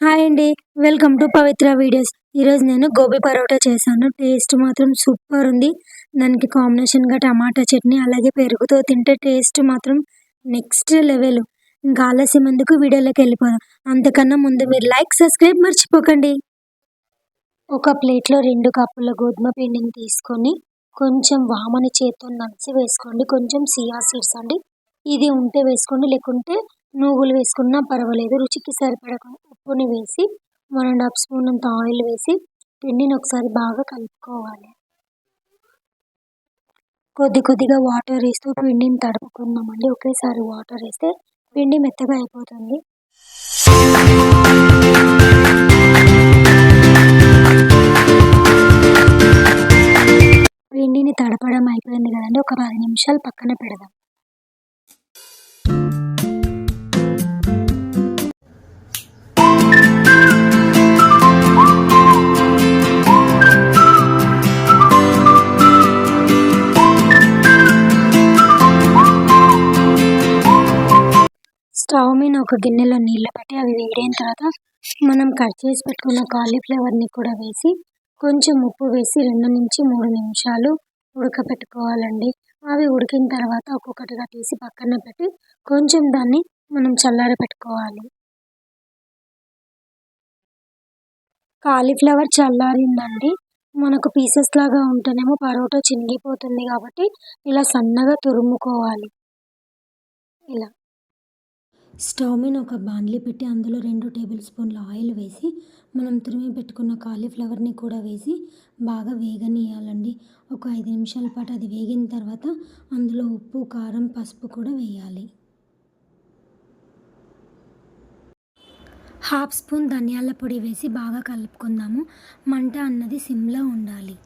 Hi అండి. Welcome to Pavitra videos. ఈరోజు నేను గోబీ పరోటా చేశాను. టేస్ట్ మాత్రం సూపర్ ఉంది. దానికి కాంబినేషన్గా టమాటా చట్నీ అలాగే పెరుగుతో తింటే టేస్ట్ మాత్రం నెక్స్ట్ లెవెల్. ఇంకా ఆలస్యం ఎందుకు? వీడియోలోకి వెళ్ళిపోదాం. అంతకన్నా ముందు మీరు లైక్ సబ్స్క్రైబ్ మర్చిపోకండి. ఒక ప్లేట్లో రెండు కప్పుల గోధుమ పిండిని తీసుకొని కొంచెం వామని చేత్తో నలిసి వేసుకోండి. కొంచెం సియా సీడ్స్ అండి. ఇది ఉంటే వేసుకోండి. లేకుంటే నువ్వులు వేసుకున్నా పర్వాలేదు. రుచికి సరిపడ స్పూన్ వేసి వన్ అండ్ హాఫ్ స్పూన్ అంత ఆయిల్ వేసి పిండిని ఒకసారి బాగా కలుపుకోవాలి. కొద్ది కొద్దిగా వాటర్ వేస్తూ పిండిని తడుపుకుందామండి. ఒకేసారి వాటర్ వేస్తే పిండి మెత్తగా అయిపోతుంది. పిండిని తడపడం అయిపోయింది కదండి. ఒక పది నిమిషాలు పక్కన పెడదాం. ఒక గిన్నెలో నీళ్ళు పెట్టి అవి వేడైన తర్వాత మనం కట్ చేసి పెట్టుకున్న కాలీఫ్లవర్ని కూడా వేసి కొంచెం ఉప్పు వేసి రెండు నుంచి మూడు నిమిషాలు ఉడకపెట్టుకోవాలండి. అవి ఉడికిన తర్వాత ఒక్కొక్కటిగా తీసి పక్కన పెట్టి కొంచెం దాన్ని మనం చల్లార పెట్టుకోవాలి. కాలీఫ్లవర్ చల్లారిందండి. మనకు పీసెస్ లాగా ఉంటేనేమో పరోటా చినిగిపోతుంది కాబట్టి ఇలా సన్నగా తురుముకోవాలి. ఇలా. స్టవ్ మీద ఒక బాండ్లీ పెట్టి అందులో రెండు టేబుల్ స్పూన్ల ఆయిల్ వేసి మనం తురిమి పెట్టుకున్న కాలీఫ్లవర్ని కూడా వేసి బాగా వేగనీయాలండి. ఒక ఐదు నిమిషాల పాటు అది వేగిన తర్వాత అందులో ఉప్పు కారం పసుపు కూడా వేయాలి. హాఫ్ స్పూన్ ధనియాల పొడి వేసి బాగా కలుపుకుందాము. మంట అన్నది సిమ్లో ఉండాలి.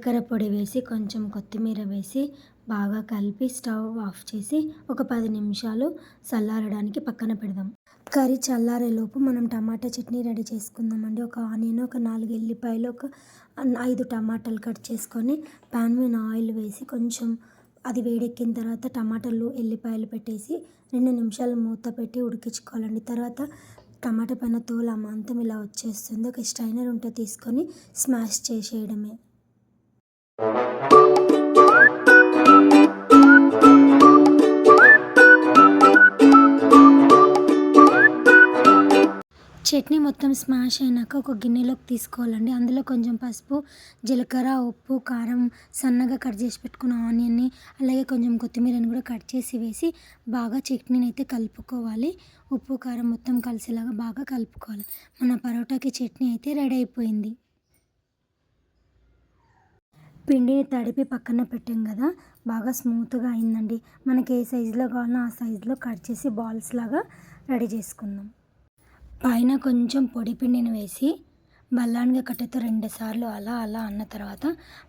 జీలకర్ర పొడి వేసి కొంచెం కొత్తిమీర వేసి బాగా కలిపి స్టవ్ ఆఫ్ చేసి ఒక పది నిమిషాలు చల్లారడానికి పక్కన పెడదాం. కర్రీ చల్లారేలోపు మనం టమాటా చట్నీ రెడీ చేసుకుందామండి. ఒక ఆనియన్ ఒక నాలుగు ఎల్లిపాయలు ఒక ఐదు టమాటాలు కట్ చేసుకొని ప్యాన్ మీద ఆయిల్ వేసి కొంచెం అది వేడెక్కిన తర్వాత టమాటాలు ఎల్లిపాయలు పెట్టేసి రెండు నిమిషాలు మూత పెట్టి ఉడికించుకోవాలండి. తర్వాత టమాటా పైన తోలు అమాంతం ఇలా వచ్చేస్తుంది. ఒక స్ట్రైనర్ ఉంటే తీసుకొని స్మాష్ చేసేయడమే. చట్నీ మొత్తం స్మాష్ అయినాక ఒక గిన్నెలోకి తీసుకోవాలండి. అందులో కొంచెం పసుపు జీలకర్ర ఉప్పు కారం సన్నగా కట్ చేసి పెట్టుకున్న ఆనియన్ని అలాగే కొంచెం కొత్తిమీరని కూడా కట్ చేసి వేసి బాగా చట్నీని అయితే కలుపుకోవాలి. ఉప్పు కారం మొత్తం కలిసేలాగా బాగా కలుపుకోవాలి. మన పరోటాకి చట్నీ అయితే రెడీ అయిపోయింది. పిండిని తడిపి పక్కన పెట్టాం కదా బాగా స్మూత్గా అయిందండి. మనకి ఏ సైజులో కావాలో ఆ సైజులో కట్ చేసి బాల్స్ లాగా రెడీ చేసుకుందాం. పైన కొంచెం పొడి పిండిని వేసి బల్లాన్గా కట్టెతో రెండుసార్లు అలా అలా అన్న తర్వాత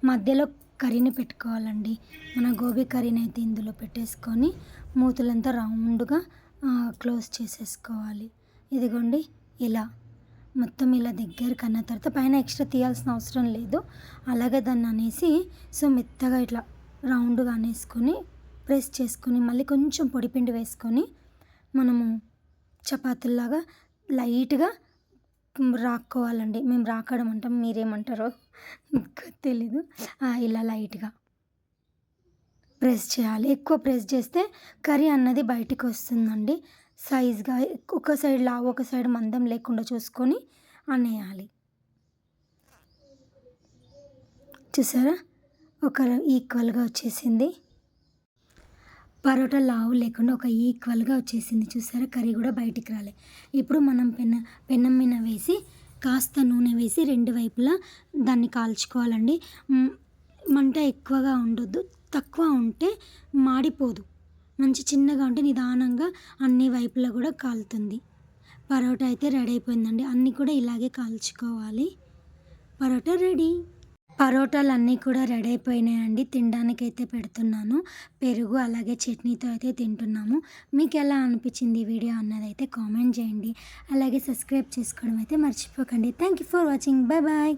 మధ్యలో కర్రీని పెట్టుకోవాలండి. మన గోబీ కర్రీని అయితే ఇందులో పెట్టేసుకొని మూతులంతా రౌండ్గా క్లోజ్ చేసేసుకోవాలి. ఇదిగోండి ఇలా. మొత్తం ఇలా దగ్గర కన్న తర్వాత పైన ఎక్స్ట్రా తీయాల్సిన అవసరం లేదు. అలాగే దాన్ని అనేసి సో మెత్తగా ఇట్లా రౌండ్గా అనేసుకొని ప్రెస్ చేసుకొని మళ్ళీ కొంచెం పొడిపిండి వేసుకొని మనము చపాతీలాగా లైట్గా రాక్కోవాలండి. మేము రాకడం అంటాం మీరేమంటారో తెలీదు. ఇలా లైట్గా ప్రెస్ చేయాలి. ఎక్కువ ప్రెస్ చేస్తే కర్రీ అన్నది బయటికి వస్తుందండి సైజ్గా ఒక సైడ్ లావు ఒక సైడ్ మందం లేకుండా చూసుకొని అనేయాలి చూసారా? ఒక ఈక్వల్గా వచ్చేసింది. పరోటా లావు లేకుండా ఒక ఈక్వల్గా వచ్చేసింది. చూసారా? కర్రీ కూడా బయటికి రాలే. ఇప్పుడు మనం పెన్న పెన్నం మీద వేసి కాస్త నూనె వేసి రెండు వైపులా దాన్ని కాల్చుకోవాలండి. మంట ఎక్కువగా ఉండొద్దు. తక్కువ ఉంటే మాడిపోదు. మంచి చిన్నగా ఉంటే నిదానంగా అన్ని వైపులా కూడా కాలుతుంది. పరోటా అయితే రెడీ అయిపోయిందండి. అన్నీ కూడా ఇలాగే కాల్చుకోవాలి. పరోటా రెడీ. పరోటాలు అన్నీ కూడా రెడీ అయిపోయినాయండి. తినడానికి అయితే పెడుతున్నాను. పెరుగు అలాగే చట్నీతో అయితే తింటున్నాము. మీకు ఎలా అనిపించింది వీడియో అన్నది అయితే కామెంట్ చేయండి. అలాగే సబ్స్క్రైబ్ చేసుకోవడం అయితే మర్చిపోకండి. Thank you for watching bye bye